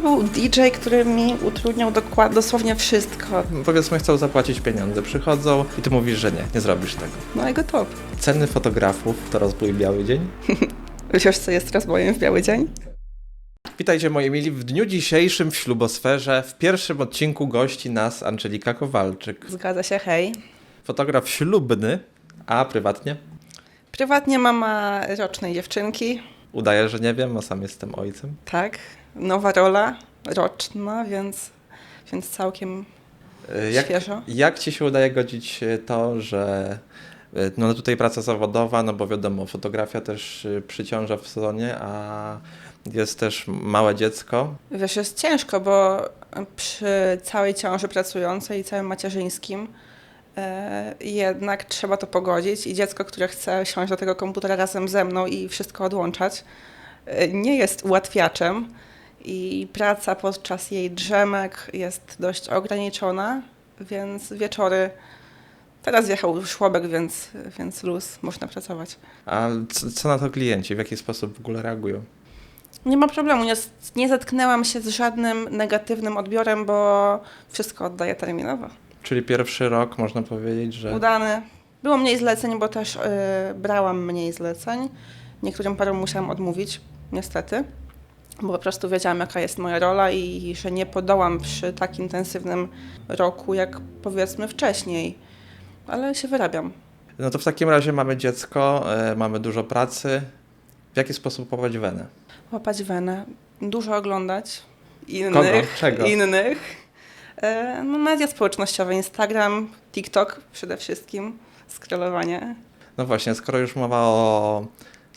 był DJ, który mi utrudniał dokład, dosłownie wszystko. Powiedzmy, chcą zapłacić pieniądze, przychodzą i ty mówisz, że nie, nie zrobisz tego. No jego top. Ceny fotografów to rozbój biały dzień. Wiesz, co jest rozbojem w biały dzień? Witajcie moi mili, w dniu dzisiejszym w Ślubosferze w pierwszym odcinku gości nas Angelika Kowalczyk. Zgadza się, hej. Fotograf ślubny, a prywatnie? Prywatnie mama rocznej dziewczynki, Udaję, że nie wiem, a sam jestem ojcem. tak. Nowa rola, roczna, więc, więc całkiem E, Jak, świeżo. jak ci się udaje godzić e, to, że e, no tutaj praca zawodowa, no bo wiadomo, fotografia też przyciąża w sezonie, a jest też małe dziecko. Wiesz, jest ciężko, bo przy całej ciąży pracującej i całym macierzyńskim e, jednak trzeba to pogodzić i dziecko, które chce siąść do tego komputera razem ze mną i wszystko odłączać, e, nie jest ułatwiaczem i praca podczas jej drzemek jest dość ograniczona, więc wieczory... Teraz wjechał szłobek, więc, więc luz, można pracować. A co, co na to klienci? W jaki sposób w ogóle reagują? Nie ma problemu, nie, nie zetknęłam się z żadnym negatywnym odbiorem, bo wszystko oddaję terminowo. Czyli pierwszy rok można powiedzieć, że Udany. Było mniej zleceń, bo też y, brałam mniej zleceń. Niektórym parom musiałam odmówić, niestety, bo po prostu wiedziałam, jaka jest moja rola i że nie podołam przy tak intensywnym roku, jak powiedzmy wcześniej. Ale się wyrabiam. No to w takim razie mamy dziecko, e, mamy dużo pracy. W jaki sposób powołać wenę? Łapać wenę, dużo oglądać innych. Kogo? Czego? innych. E, No, media społecznościowe, Instagram, TikTok przede wszystkim, scrollowanie. No właśnie, skoro już mowa o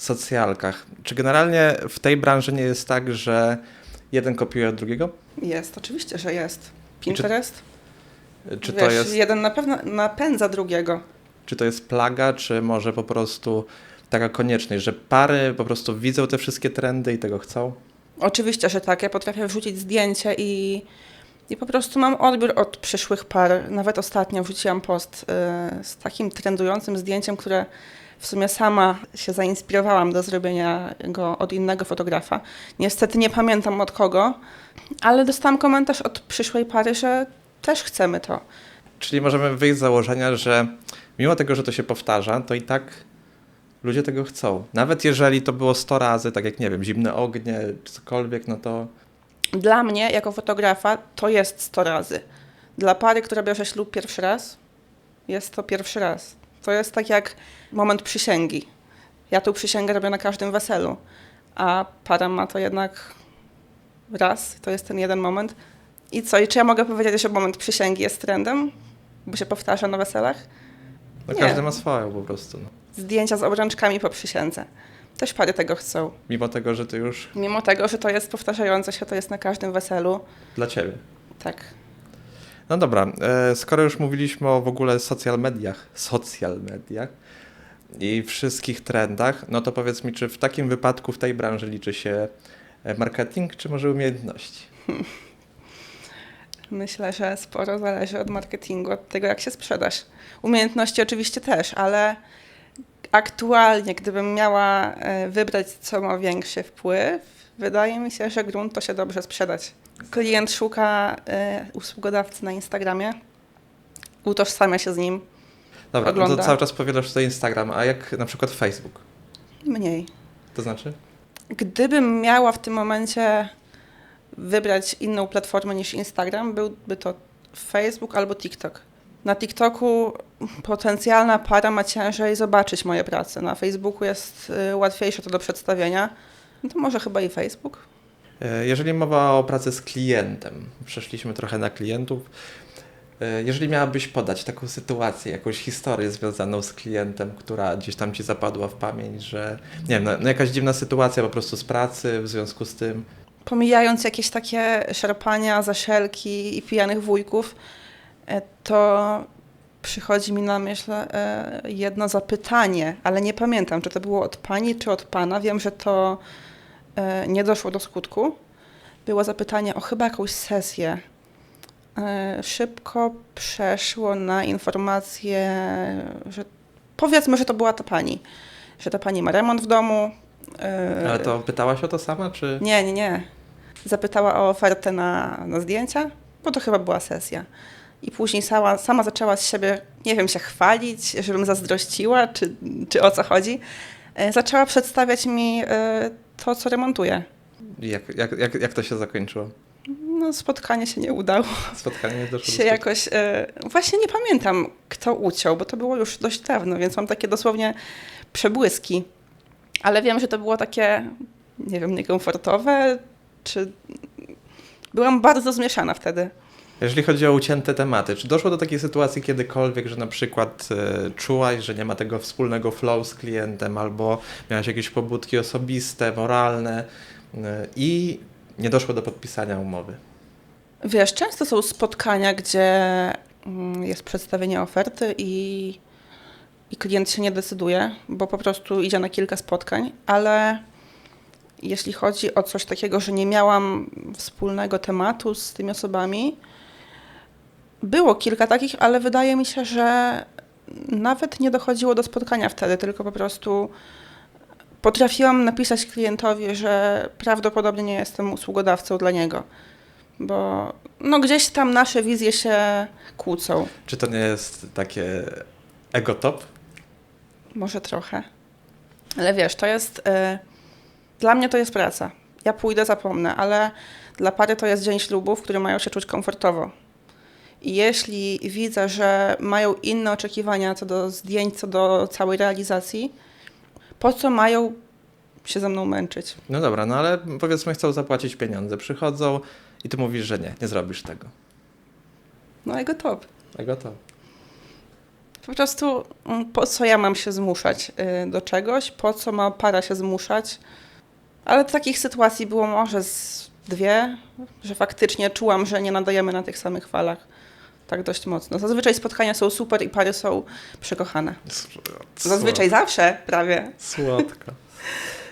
socjalkach, czy generalnie w tej branży nie jest tak, że jeden kopiuje od drugiego? Jest, oczywiście, że jest. Pinterest. Czy Wiesz, to jest, jeden na pewno napędza drugiego. czy to jest plaga, czy może po prostu taka konieczność, że pary po prostu widzą te wszystkie trendy i tego chcą? Oczywiście, że tak. Ja potrafię wrzucić zdjęcie i, i po prostu mam odbiór od przyszłych par. Nawet ostatnio wrzuciłam post y, z takim trendującym zdjęciem, które w sumie sama się zainspirowałam do zrobienia go od innego fotografa. Niestety nie pamiętam od kogo, ale dostałam komentarz od przyszłej pary, że też chcemy to. Czyli możemy wyjść z założenia, że mimo tego, że to się powtarza, to i tak ludzie tego chcą. Nawet jeżeli to było 100 razy, tak jak nie wiem, zimne ognie cokolwiek, no to Dla mnie, jako fotografa, to jest 100 razy. Dla pary, która bierze ślub pierwszy raz, jest to pierwszy raz. To jest tak jak moment przysięgi. Ja tu przysięgę robię na każdym weselu, a para ma to jednak raz, to jest ten jeden moment. I co, i czy ja mogę powiedzieć, że moment przysięgi jest trendem, bo się powtarza na weselach? no Nie. każdy ma swoją po prostu. No. Zdjęcia z obrączkami po przysiędze. Też pary tego chcą. Mimo tego, że to już Mimo tego, że to jest powtarzające się, to jest na każdym weselu. dla ciebie. Tak. No dobra, e, skoro już mówiliśmy o w ogóle social mediach, social mediach i wszystkich trendach, no to powiedz mi, czy w takim wypadku w tej branży liczy się e, marketing, czy może umiejętności? Myślę, że sporo zależy od marketingu, od tego, jak się sprzedasz. Umiejętności oczywiście też, ale aktualnie, gdybym miała e, wybrać, co ma większy wpływ, wydaje mi się, że grunt to się dobrze sprzedać. Klient szuka e, usługodawcy na Instagramie, utożsamia się z nim Dobra, no Ogląda. to cały czas powiadasz tutaj Instagram, a jak na przykład Facebook? mniej. To znaczy? Gdybym miała w tym momencie wybrać inną platformę niż Instagram, byłby to Facebook albo TikTok. Na TikToku potencjalna para ma ciężej zobaczyć moje prace. Na Facebooku jest y, łatwiejsze to do przedstawienia. No to może chyba i Facebook. E, Jeżeli mowa o pracy z klientem, przeszliśmy trochę na klientów. E, Jeżeli miałabyś podać taką sytuację, jakąś historię związaną z klientem, która gdzieś tam ci zapadła w pamięć, że nie wiem, no, no jakaś dziwna sytuacja po prostu z pracy w związku z tym. Pomijając jakieś takie szarpania, zaszelki i pijanych wujków, e, to przychodzi mi na myśl jedno zapytanie, ale nie pamiętam, czy to było od pani, czy od pana. Wiem, że to nie doszło do skutku. Było zapytanie o chyba jakąś sesję. E, Szybko przeszło na informację, że powiedzmy, że to była ta pani, że ta pani ma remont w domu. e, Ale to pytałaś o to sama, czy... Nie, nie, nie. zapytała o ofertę na, na zdjęcia, bo to chyba była sesja. I później sama, sama zaczęła z siebie, nie wiem, się chwalić, żebym zazdrościła, czy, czy o co chodzi. E, Zaczęła przedstawiać mi e, to, co remontuje. Jak, jak, jak, jak to się zakończyło? No, spotkanie się nie udało. Spotkanie doszło do się spotkania? jakoś. E, właśnie nie pamiętam, kto uciął, bo to było już dość dawno, więc mam takie dosłownie przebłyski. Ale wiem, że to było takie, nie wiem, niekomfortowe, czy. Byłam bardzo zmieszana wtedy. Jeżeli chodzi o ucięte tematy, czy doszło do takiej sytuacji kiedykolwiek, że na przykład e, czułaś, że nie ma tego wspólnego flow z klientem, albo miałaś jakieś pobudki osobiste, moralne e, i nie doszło do podpisania umowy? Wiesz, często są spotkania, gdzie mm, jest przedstawienie oferty i, i klient się nie decyduje, bo po prostu idzie na kilka spotkań, ale jeśli chodzi o coś takiego, że nie miałam wspólnego tematu z tymi osobami, było kilka takich, ale wydaje mi się, że nawet nie dochodziło do spotkania wtedy, tylko po prostu potrafiłam napisać klientowi, że prawdopodobnie nie jestem usługodawcą dla niego bo no gdzieś tam nasze wizje się kłócą. Czy to nie jest takie ego-top? Może trochę. Ale wiesz, to jest. y, dla mnie to jest praca. Ja pójdę, zapomnę, ale dla pary to jest dzień ślubu, w którym mają się czuć komfortowo. I jeśli widzę, że mają inne oczekiwania co do zdjęć, co do całej realizacji, po co mają się ze mną męczyć? No dobra, no ale powiedzmy chcą zapłacić pieniądze, przychodzą i ty mówisz, że nie, nie zrobisz tego. No jego top. Ego-top. Po prostu mm, po co ja mam się zmuszać y, do czegoś, po co ma para się zmuszać. Ale takich sytuacji było może z dwie, że faktycznie czułam, że nie nadajemy na tych samych falach tak dość mocno. Zazwyczaj spotkania są super i pary są przekochane. Zazwyczaj zawsze prawie. Słodko.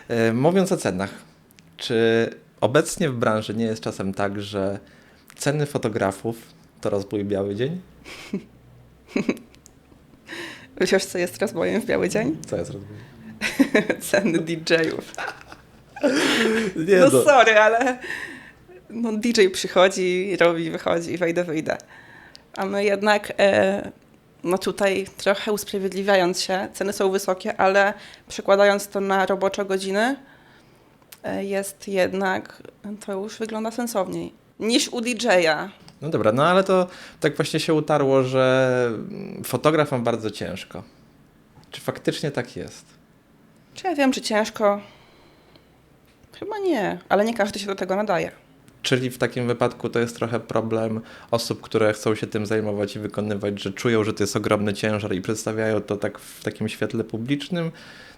E, Mówiąc o cenach, czy obecnie w branży nie jest czasem tak, że ceny fotografów to rozbój biały dzień? Wiesz, co jest rozwojem w biały dzień? Co jest rozbój? Ceny DJ-ów. Nie, No sorry, ale no DJ przychodzi, robi, wychodzi, wejdę, wyjdę. A my jednak, e, no tutaj trochę usprawiedliwiając się, ceny są wysokie, ale przekładając to na robocze godziny, e, jest jednak, to już wygląda sensowniej niż u DJ-a. No dobra, no ale to tak właśnie się utarło, że fotograf ma bardzo ciężko. Czy faktycznie tak jest? Czy ja wiem, czy ciężko? Chyba nie, ale nie każdy się do tego nadaje. Czyli w takim wypadku to jest trochę problem osób, które chcą się tym zajmować i wykonywać, że czują, że to jest ogromny ciężar i przedstawiają to tak w takim świetle publicznym.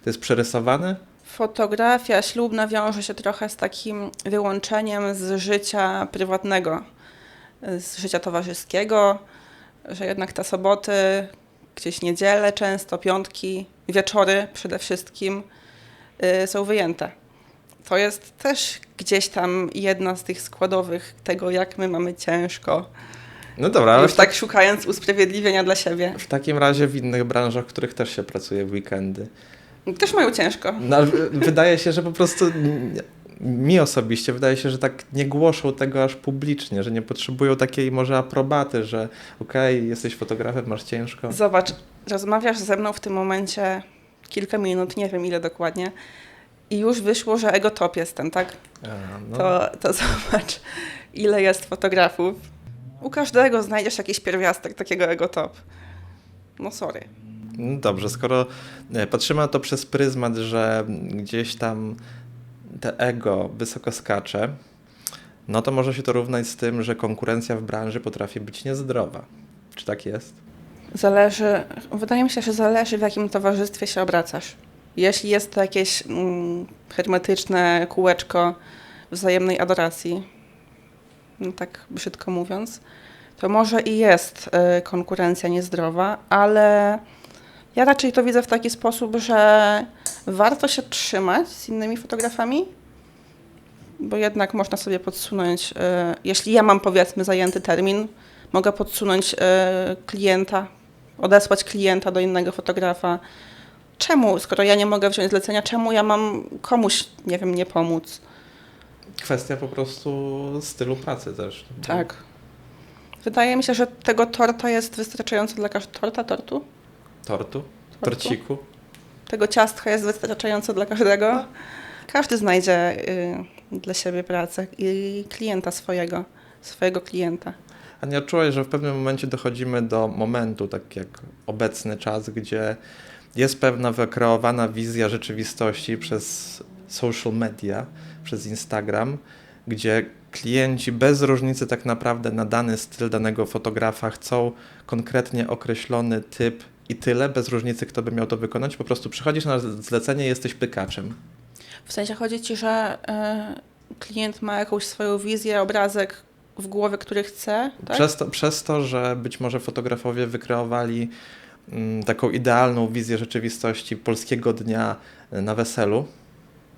To jest przerysowane? Fotografia ślubna wiąże się trochę z takim wyłączeniem z życia prywatnego, z życia towarzyskiego, że jednak te soboty, gdzieś niedziele często, piątki, wieczory przede wszystkim y, są wyjęte. To jest też gdzieś tam jedna z tych składowych tego, jak my mamy ciężko. No dobra, ale Już w, tak szukając usprawiedliwienia dla siebie. w takim razie w innych branżach, w których też się pracuje w weekendy. Też mają ciężko. No, wydaje się, że po prostu mi osobiście wydaje się, że tak nie głoszą tego aż publicznie, że nie potrzebują takiej może aprobaty, że okej, jesteś fotografem, masz ciężko. Zobacz, rozmawiasz ze mną w tym momencie kilka minut, nie wiem ile dokładnie, i już wyszło, że egotop jestem, tak? A, no. To, to zobacz, ile jest fotografów. U każdego znajdziesz jakiś pierwiastek takiego egotop. No sorry. No Dobrze, skoro e, patrzymy na to przez pryzmat, że gdzieś tam te ego wysoko skacze, no to może się to równać z tym, że konkurencja w branży potrafi być niezdrowa. Czy tak jest? Zależy, wydaje mi się, że zależy w jakim towarzystwie się obracasz. Jeśli jest to jakieś mm, hermetyczne kółeczko wzajemnej adoracji, no tak brzydko mówiąc, to może i jest y, konkurencja niezdrowa, ale ja raczej to widzę w taki sposób, że warto się trzymać z innymi fotografami, bo jednak można sobie podsunąć, y, jeśli ja mam powiedzmy zajęty termin, mogę podsunąć y, klienta, odesłać klienta do innego fotografa. Czemu, skoro ja nie mogę wziąć zlecenia, czemu ja mam komuś, nie wiem, nie pomóc? Kwestia po prostu stylu pracy też. Tak. Wydaje mi się, że tego torta jest wystarczająco dla każdego. Torta, tortu? Tortu, Tortu? torciku. Tego ciastka jest wystarczająco dla każdego. Każdy znajdzie y, dla siebie pracę i klienta swojego, swojego klienta. A nie czułeś, że w pewnym momencie dochodzimy do momentu, tak jak obecny czas, gdzie jest pewna wykreowana wizja rzeczywistości przez social media, przez Instagram, gdzie klienci bez różnicy tak naprawdę na dany styl danego fotografa chcą konkretnie określony typ i tyle, bez różnicy kto by miał to wykonać. Po prostu przychodzisz na zlecenie i jesteś pykaczem. W sensie chodzi ci, że y, klient ma jakąś swoją wizję, obrazek w głowie, który chce, tak? Przez, to, przez to, że być może fotografowie wykreowali taką idealną wizję rzeczywistości polskiego dnia e, na weselu.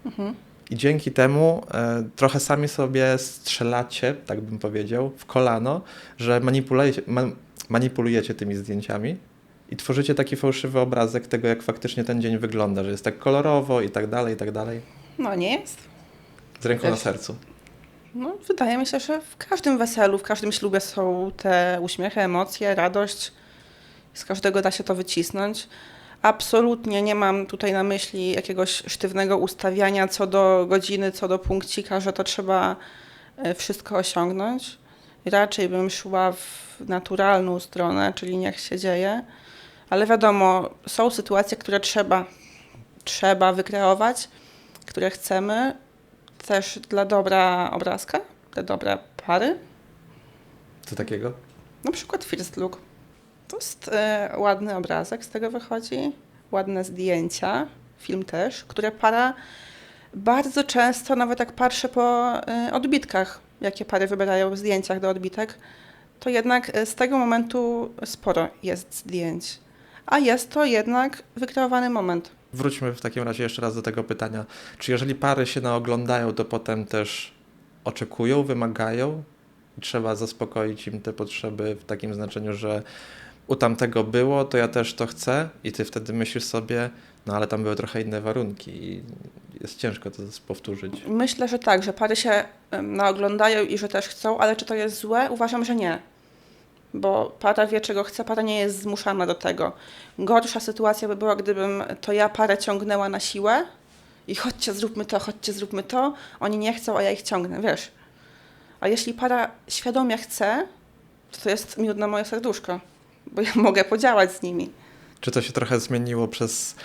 Mhm. I dzięki temu e, trochę sami sobie strzelacie, tak bym powiedział, w kolano, że manipulujecie, ma, manipulujecie tymi zdjęciami i tworzycie taki fałszywy obrazek tego, jak faktycznie ten dzień wygląda, że jest tak kolorowo i tak dalej, i tak dalej. No nie jest. Z ręką na sercu. No, wydaje mi się, że w każdym weselu, w każdym ślubie są te uśmiechy, emocje, radość. Z każdego da się to wycisnąć. Absolutnie nie mam tutaj na myśli jakiegoś sztywnego ustawiania co do godziny, co do punkcika, że to trzeba e, wszystko osiągnąć. Raczej bym szła w naturalną stronę, czyli niech się dzieje. Ale wiadomo, są sytuacje, które trzeba, trzeba wykreować, które chcemy, też dla dobra obrazka, dla dobra pary. Co takiego? Na przykład first look. To jest e, ładny obrazek, z tego wychodzi, ładne zdjęcia, film też, które para bardzo często, nawet jak patrzę po e, odbitkach, jakie pary wybierają w zdjęciach do odbitek, to jednak e, z tego momentu sporo jest zdjęć. A jest to jednak wykreowany moment. Wróćmy w takim razie jeszcze raz do tego pytania. Czy jeżeli pary się naoglądają, to potem też oczekują, wymagają trzeba zaspokoić im te potrzeby w takim znaczeniu, że u tamtego było, to ja też to chcę i ty wtedy myślisz sobie, no ale tam były trochę inne warunki i jest ciężko to powtórzyć. Myślę, że tak, że pary się naoglądają i że też chcą, ale czy to jest złe? Uważam, że nie. Bo para wie, czego chce, para nie jest zmuszana do tego. Gorsza sytuacja by była, gdybym to ja parę ciągnęła na siłę i chodźcie, zróbmy to, chodźcie, zróbmy to. Oni nie chcą, a ja ich ciągnę, wiesz. A jeśli para świadomie chce, to to jest miód na moje serduszko, bo ja mogę podziałać z nimi. Czy to się trochę zmieniło przez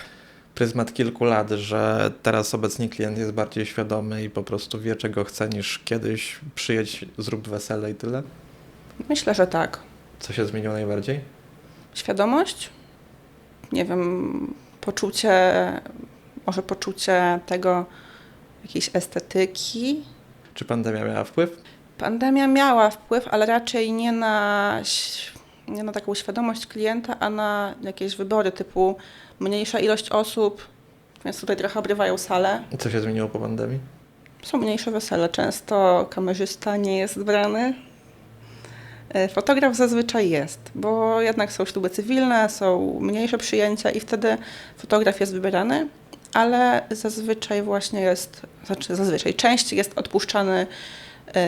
pryzmat kilku lat, że teraz obecnie klient jest bardziej świadomy i po prostu wie, czego chce, niż kiedyś przyjedź, zrób wesele i tyle? Myślę, że tak. Co się zmieniło najbardziej? świadomość, nie wiem, poczucie, może poczucie tego, jakiejś estetyki. Czy pandemia miała wpływ? Pandemia miała wpływ, ale raczej nie na, nie na taką świadomość klienta, a na jakieś wybory typu mniejsza ilość osób, więc tutaj trochę obrywają salę. Co się zmieniło po pandemii? Są mniejsze wesele, często kamerzysta nie jest brany. E, Fotograf zazwyczaj jest, bo jednak są śluby cywilne, są mniejsze przyjęcia i wtedy fotograf jest wybierany, ale zazwyczaj właśnie jest, znaczy zazwyczaj częściej jest odpuszczany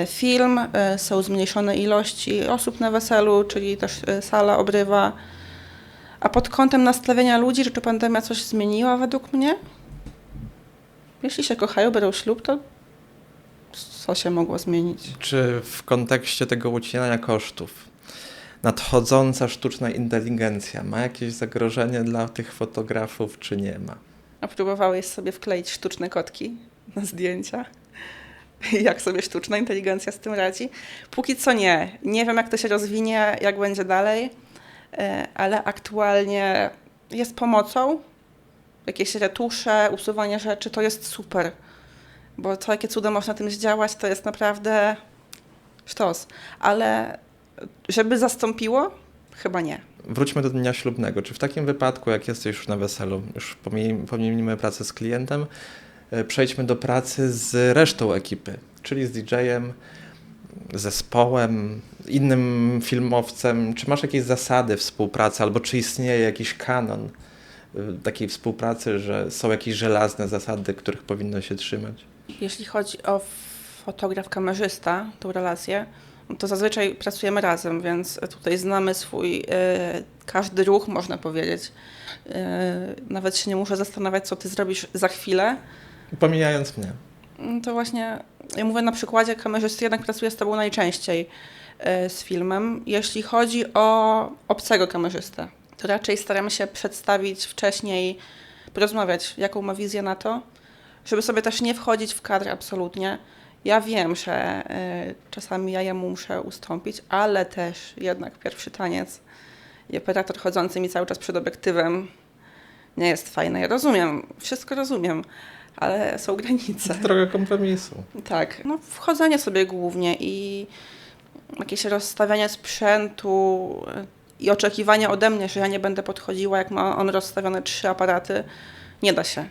film, e, są zmniejszone ilości osób na weselu, czyli też e, sala obrywa. A pod kątem nastawienia ludzi, czy pandemia coś zmieniła według mnie? Jeśli się kochają, biorą ślub, to co się mogło zmienić? Czy w kontekście tego ucinania kosztów nadchodząca sztuczna inteligencja ma jakieś zagrożenie dla tych fotografów, czy nie ma? A próbowałeś sobie wkleić sztuczne kotki na zdjęcia? Jak sobie sztuczna inteligencja z tym radzi? Póki co nie. Nie wiem, jak to się rozwinie, jak będzie dalej, e, ale aktualnie jest pomocą. Jakieś retusze, usuwanie rzeczy to jest super. Bo to, jakie cuda można tym zdziałać, to jest naprawdę sztos. Ale żeby zastąpiło? Chyba nie. Wróćmy do dnia ślubnego. Czy w takim wypadku, jak jesteś już na weselu, już pomij- pomijmy pracę z klientem, przejdźmy do pracy z resztą ekipy, czyli z DJ-em, zespołem, innym filmowcem. Czy masz jakieś zasady współpracy, albo czy istnieje jakiś kanon y, takiej współpracy, że są jakieś żelazne zasady, których powinno się trzymać? Jeśli chodzi o fotograf, kamerzysta, tą relację, to zazwyczaj pracujemy razem, więc tutaj znamy swój e, każdy ruch, można powiedzieć. E, nawet się nie muszę zastanawiać, co ty zrobisz za chwilę. Pomijając mnie. No To właśnie, ja mówię na przykładzie kamerzysty, jednak pracuję z tobą najczęściej e, z filmem. Jeśli chodzi o obcego kamerzystę, to raczej staramy się przedstawić wcześniej, porozmawiać, jaką ma wizję na to, żeby sobie też nie wchodzić w kadr absolutnie. Ja wiem, że e, czasami ja jemu muszę ustąpić, ale też jednak pierwszy taniec i operator chodzący mi cały czas przed obiektywem nie jest fajny. Ja rozumiem, wszystko rozumiem, ale są granice. Droga kompromisu. Tak, no wchodzenie sobie głównie i jakieś rozstawianie sprzętu y, i oczekiwanie ode mnie, że ja nie będę podchodziła, jak ma on rozstawione trzy aparaty, nie da się.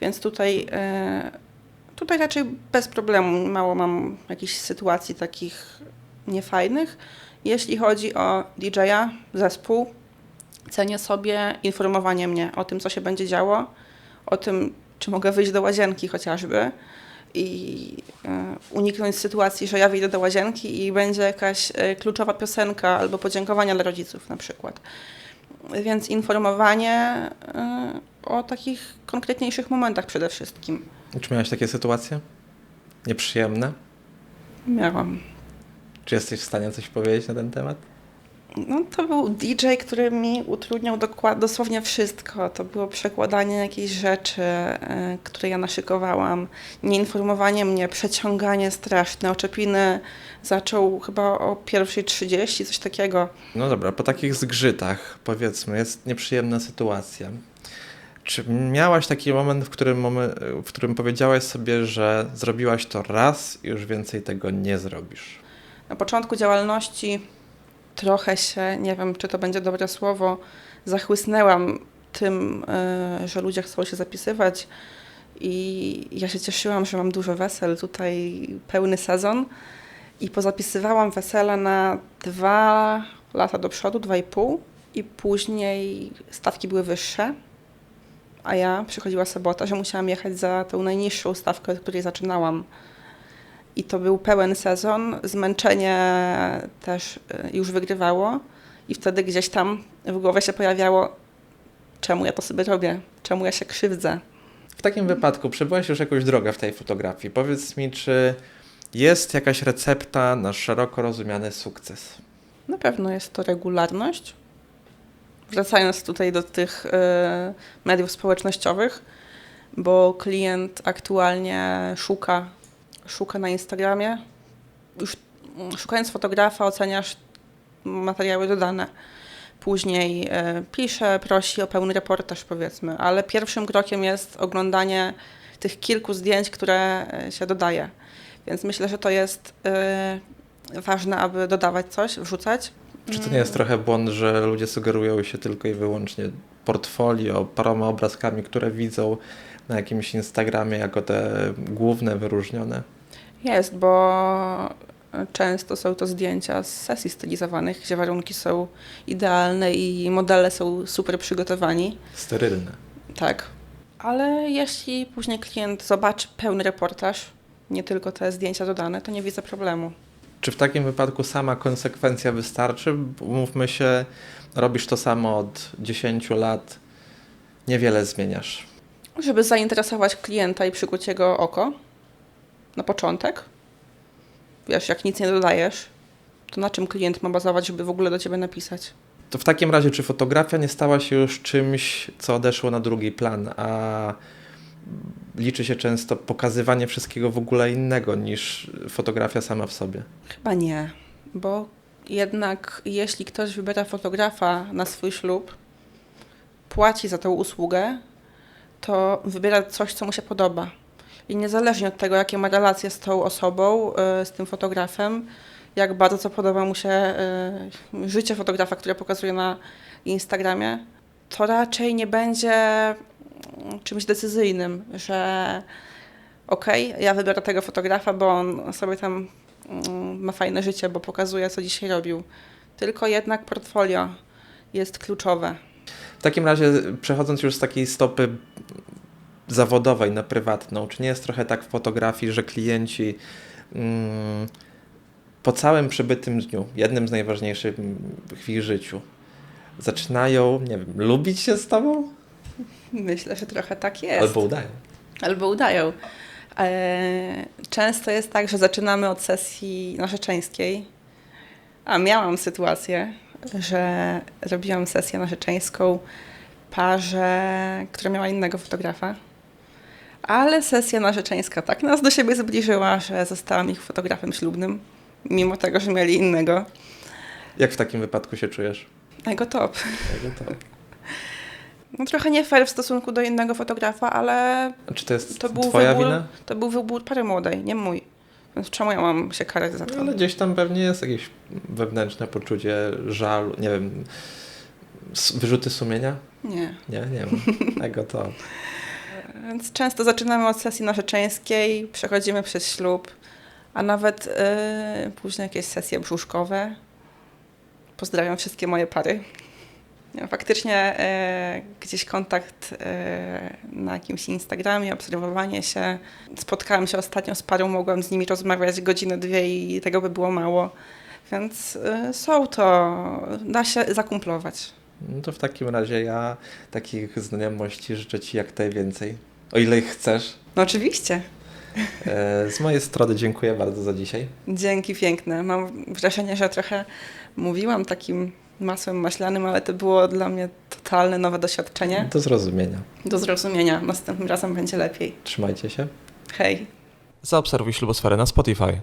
Więc tutaj, y, tutaj raczej bez problemu, mało mam jakichś sytuacji takich niefajnych. Jeśli chodzi o DJ-a, zespół, cenię sobie informowanie mnie o tym, co się będzie działo, o tym, czy mogę wyjść do łazienki chociażby i e, uniknąć sytuacji, że ja wyjdę do łazienki i będzie jakaś e, kluczowa piosenka albo podziękowania dla rodziców na przykład. Więc informowanie e, o takich konkretniejszych momentach przede wszystkim. Czy miałeś takie sytuacje? Nieprzyjemne? Miałam. Czy jesteś w stanie coś powiedzieć na ten temat? No, to był DJ, który mi utrudniał dokład, dosłownie wszystko. To było przekładanie jakiejś rzeczy, e, które ja naszykowałam, nieinformowanie mnie, przeciąganie straszne. Oczepiny zaczął chyba o pierwszej 30, coś takiego. No dobra, po takich zgrzytach, powiedzmy, jest nieprzyjemna sytuacja. Czy miałaś taki moment, w którym, momen- w którym powiedziałaś sobie, że zrobiłaś to raz i już więcej tego nie zrobisz? Na początku działalności trochę się, nie wiem czy to będzie dobre słowo, zachłysnęłam tym, e, że ludzie chcą się zapisywać i ja się cieszyłam, że mam dużo wesel, tutaj pełny sezon i pozapisywałam wesela na dwa lata do przodu, dwa i pół i później stawki były wyższe, a ja przychodziła sobota, że musiałam jechać za tą najniższą stawkę, od której zaczynałam. I to był pełen sezon, zmęczenie też y, już wygrywało i wtedy gdzieś tam w głowie się pojawiało, czemu ja to sobie robię, czemu ja się krzywdzę. W takim wypadku przebyłaś już jakąś drogę w tej fotografii. Powiedz mi, czy jest jakaś recepta na szeroko rozumiany sukces? Na pewno jest to regularność. Wracając tutaj do tych y, mediów społecznościowych, bo klient aktualnie szuka, szuka na Instagramie. Już mm, szukając fotografa oceniasz materiały dodane. Później y, pisze, prosi o pełny reportaż powiedzmy, ale pierwszym krokiem jest oglądanie tych kilku zdjęć, które y, się dodaje. Więc myślę, że to jest y, ważne, aby dodawać coś, wrzucać. Czy to nie jest trochę błąd, że ludzie sugerują się tylko i wyłącznie portfolio, paroma obrazkami, które widzą na jakimś Instagramie jako te główne, wyróżnione? Jest, bo często są to zdjęcia z sesji stylizowanych, gdzie warunki są idealne i modele są super przygotowani. Sterylne. Tak. Ale jeśli później klient zobaczy pełny reportaż, nie tylko te zdjęcia dodane, to nie widzę problemu. Czy w takim wypadku sama konsekwencja wystarczy? Mówmy się, robisz to samo od 10 lat, niewiele zmieniasz. Żeby zainteresować klienta i przykuć jego oko na początek, wiesz, jak nic nie dodajesz, to na czym klient ma bazować, żeby w ogóle do ciebie napisać? To w takim razie, czy fotografia nie stała się już czymś, co odeszło na drugi plan, a liczy się często pokazywanie wszystkiego w ogóle innego niż fotografia sama w sobie? Chyba nie, bo jednak jeśli ktoś wybiera fotografa na swój ślub, płaci za tą usługę, to wybiera coś, co mu się podoba. I niezależnie od tego, jakie ma relacje z tą osobą, y, z tym fotografem, jak bardzo podoba mu się y, życie fotografa, które pokazuje na Instagramie, to raczej nie będzie mm, czymś decyzyjnym, że okej, ja wybiorę tego fotografa, bo on sobie tam ma fajne życie, bo pokazuje, co dzisiaj robił. Tylko jednak portfolio jest kluczowe. W takim razie, przechodząc już z takiej stopy zawodowej na prywatną, czy nie jest trochę tak w fotografii, że klienci mm, po całym przebytym dniu, jednym z najważniejszych w ich życiu, zaczynają, nie wiem, lubić się z tobą? Myślę, że trochę tak jest. Albo udają. Albo udają. E, Często jest tak, że zaczynamy od sesji narzeczeńskiej. A miałam sytuację, że robiłam sesję narzeczeńską parze, która miała innego fotografa. Ale sesja narzeczeńska tak nas do siebie zbliżyła, że zostałam ich fotografem ślubnym, mimo tego, że mieli innego. Jak w takim wypadku się czujesz? Jego top. Tego to. No, trochę nie fair w stosunku do innego fotografa, ale A Czy to jest To był twoja wybór- wina? to był wybór pary młodej, nie mój. Więc czemu ja mam się karać za to? Ale gdzieś tam pewnie jest jakieś wewnętrzne poczucie żalu, nie wiem, wyrzuty sumienia? Nie. Nie, nie ma. Tego to. Więc często zaczynamy od sesji narzeczeńskiej, przechodzimy przez ślub, a nawet yy, później jakieś sesje brzuszkowe. Pozdrawiam wszystkie moje pary. Faktycznie yy, gdzieś kontakt yy, na jakimś Instagramie, obserwowanie się. Spotkałam się ostatnio z parą, mogłam z nimi rozmawiać godzinę, dwie i tego by było mało. Więc yy, są to, da się zakumplować. No to w takim razie ja takich znajomości życzę Ci jak najwięcej. O ile ich chcesz. No oczywiście. E, Z mojej strony dziękuję bardzo za dzisiaj. Dzięki piękne. Mam wrażenie, że trochę mówiłam takim masłem maślanym, ale to było dla mnie totalne nowe doświadczenie. Do zrozumienia. Do zrozumienia. Następnym razem będzie lepiej. Trzymajcie się. Hej. Zaobserwuj ślubosferę na Spotify.